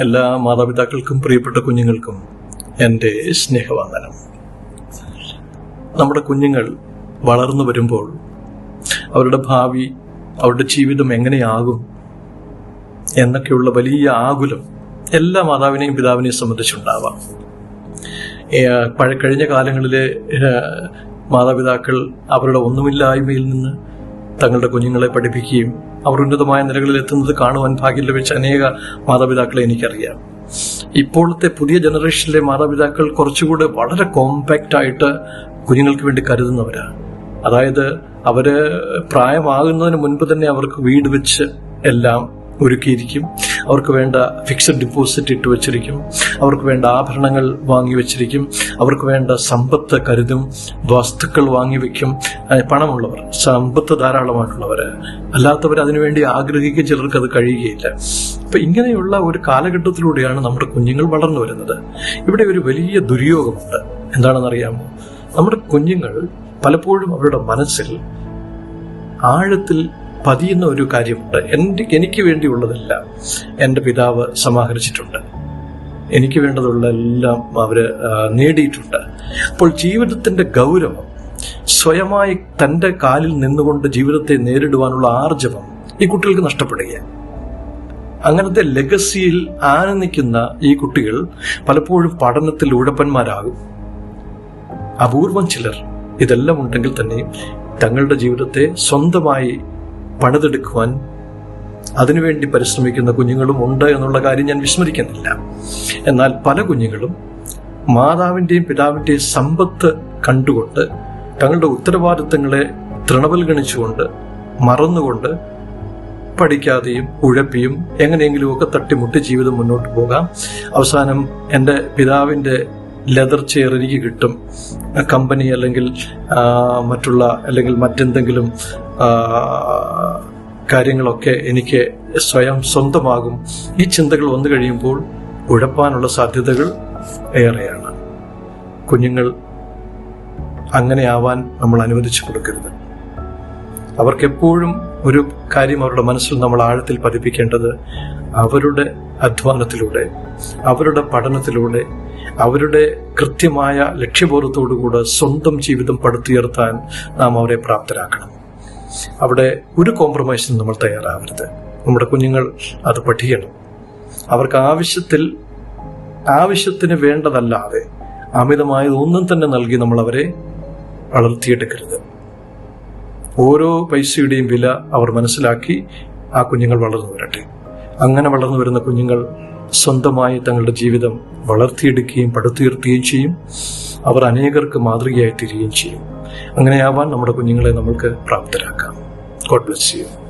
എല്ലാ മാതാപിതാക്കൾക്കും പ്രിയപ്പെട്ട കുഞ്ഞുങ്ങൾക്കും എന്റെ സ്നേഹവന്ദനം. നമ്മുടെ കുഞ്ഞുങ്ങൾ വളർന്നു വരുമ്പോൾ അവരുടെ ഭാവി അവരുടെ ജീവിതം എങ്ങനെയാകും എന്നൊക്കെയുള്ള വലിയ ആകുലം എല്ലാ മാതാവിനെയും പിതാവിനെയും സംബന്ധിച്ചുണ്ടാവാം. പഴ കഴിഞ്ഞ കാലങ്ങളിലെ മാതാപിതാക്കൾ അവരുടെ ഒന്നുമില്ലായ്മയിൽ നിന്ന് തങ്ങളുടെ കുഞ്ഞുങ്ങളെ പഠിപ്പിക്കുകയും അവർ ഉന്നതമായ നിലകളിൽ എത്തുന്നത് കാണുവാൻ ഭാഗ്യം ലഭിച്ച അനേക മാതാപിതാക്കളെ എനിക്കറിയാം. ഇപ്പോഴത്തെ പുതിയ ജനറേഷനിലെ മാതാപിതാക്കൾ കുറച്ചുകൂടെ വളരെ കോമ്പാക്റ്റ് ആയിട്ട് കുഞ്ഞുങ്ങൾക്ക് വേണ്ടി കരുതുന്നവരാണ് അതായത് അവർ പ്രായമാകുന്നതിന് മുൻപ് തന്നെ അവർക്ക് വീട് വെച്ച് എല്ലാം ഒരുക്കിയിരിക്കും. അവർക്ക് വേണ്ട ഫിക്സഡ് ഡിപ്പോസിറ്റ് ഇട്ട് വെച്ചിരിക്കും. അവർക്ക് വേണ്ട ആഭരണങ്ങൾ വാങ്ങി വെച്ചിരിക്കും. അവർക്ക് വേണ്ട സമ്പത്ത് കരുതും. വസ്തുക്കൾ വാങ്ങി വെക്കും. പണമുള്ളവർ സമ്പത്ത് ധാരാളമായിട്ടുള്ളവർ അല്ലാത്തവർ അതിനുവേണ്ടി ആഗ്രഹിക്കുക ചിലർക്ക് അത് കഴിയുകയില്ല. അപ്പൊ ഇങ്ങനെയുള്ള ഒരു കാലഘട്ടത്തിലൂടെയാണ് നമ്മുടെ കുഞ്ഞുങ്ങൾ വളർന്നു വരുന്നത്. ഇവിടെ ഒരു വലിയ ദുര്യോഗമുണ്ട്. എന്താണെന്നറിയാമോ? നമ്മുടെ കുഞ്ഞുങ്ങൾ പലപ്പോഴും അവരുടെ മനസ്സിൽ ആഴത്തിൽ പതിയുന്ന ഒരു കാര്യമുണ്ട്. എന്റെ എനിക്ക് വേണ്ടിയുള്ളതെല്ലാം എന്റെ പിതാവ് സമാഹരിച്ചിട്ടുണ്ട്. എനിക്ക് വേണ്ടതുള്ള എല്ലാം അവർ നേടിയിട്ടുണ്ട്. അപ്പോൾ ജീവിതത്തിന്റെ ഗൗരവം സ്വയമായി തന്റെ കാലിൽ നിന്നുകൊണ്ട് ജീവിതത്തെ നേരിടുവാനുള്ള ആർജവം ഈ കുട്ടികൾക്ക് നഷ്ടപ്പെടുകയാണ്. അങ്ങനത്തെ ലെഗസിയിൽ ആനന്ദിക്കുന്ന ഈ കുട്ടികൾ പലപ്പോഴും പഠനത്തിൽ ഉഴപ്പന്മാരാകും. അപൂർവം ചിലർ ഇതെല്ലാം ഉണ്ടെങ്കിൽ തന്നെയും തങ്ങളുടെ ജീവിതത്തെ സ്വന്തമായി പണിതെടുക്കുവാൻ അതിനുവേണ്ടി പരിശ്രമിക്കുന്ന കുഞ്ഞുങ്ങളും ഉണ്ട് എന്നുള്ള കാര്യം ഞാൻ വിസ്മരിക്കുന്നില്ല. എന്നാൽ പല കുഞ്ഞുങ്ങളും മാതാവിന്റെയും പിതാവിന്റെയും സമ്പത്ത് കണ്ടുകൊണ്ട് തങ്ങളുടെ ഉത്തരവാദിത്തങ്ങളെ തൃണവൽഗണിച്ചുകൊണ്ട് മറന്നുകൊണ്ട് പഠിക്കാതെയും ഉഴപ്പിയും എങ്ങനെയെങ്കിലുമൊക്കെ തട്ടിമുട്ടി ജീവിതം മുന്നോട്ട് പോകാം. അവസാനം എന്റെ പിതാവിന്റെ ലെതർ ചെയർ എനിക്ക് കിട്ടും. കമ്പനി അല്ലെങ്കിൽ മറ്റുള്ള അല്ലെങ്കിൽ മറ്റെന്തെങ്കിലും കാര്യങ്ങളൊക്കെ എനിക്ക് സ്വയം സ്വന്തമാകും. ഈ ചിന്തകൾ വന്നു കഴിയുമ്പോൾ ഉഴപ്പാനുള്ള സാധ്യതകൾ ഏറെയാണ്. കുഞ്ഞുങ്ങൾ അങ്ങനെ ആവാൻ നമ്മൾ അനുവദിച്ചു കൊടുക്കരുത്. അവർക്കെപ്പോഴും ഒരു കാര്യം അവരുടെ മനസ്സിൽ നമ്മൾ ആഴത്തിൽ പതിപ്പിക്കേണ്ടത് അവരുടെ അധ്വാനത്തിലൂടെ അവരുടെ പഠനത്തിലൂടെ അവരുടെ കൃത്യമായ ലക്ഷ്യബോധത്തോടുകൂടെ സ്വന്തം ജീവിതം പടുത്തുയർത്താൻ നാം അവരെ പ്രാപ്തരാക്കണം. അവിടെ ഒരു കോംപ്രമൈസിനും നമ്മൾ തയ്യാറാവരുത്. നമ്മുടെ കുഞ്ഞുങ്ങൾ അത് പഠിക്കണം. അവർക്ക് ആവശ്യത്തിൽ ആവശ്യത്തിന് വേണ്ടതല്ലാതെ അമിതമായതൊന്നും തന്നെ നൽകി നമ്മൾ അവരെ വളർത്തിയെടുക്കരുത്. ഓരോ പൈസയുടെയും വില അവർ മനസ്സിലാക്കി ആ കുഞ്ഞുങ്ങൾ വളർന്നു വരട്ടെ. അങ്ങനെ വളർന്നു വരുന്ന കുഞ്ഞുങ്ങൾ സ്വന്തമായി തങ്ങളുടെ ജീവിതം വളർത്തിയെടുക്കുകയും പടുത്തുയർത്തുകയും ചെയ്യും. അവർ അനേകർക്ക് മാതൃകയായി തീരുകയും ചെയ്യും. അങ്ങനെയാവാൻ നമ്മുടെ കുഞ്ഞുങ്ങളെ നമ്മൾക്ക് പ്രാപ്തരാക്കാം. ഗോഡ് ബ്ലസ് ചെയ്യും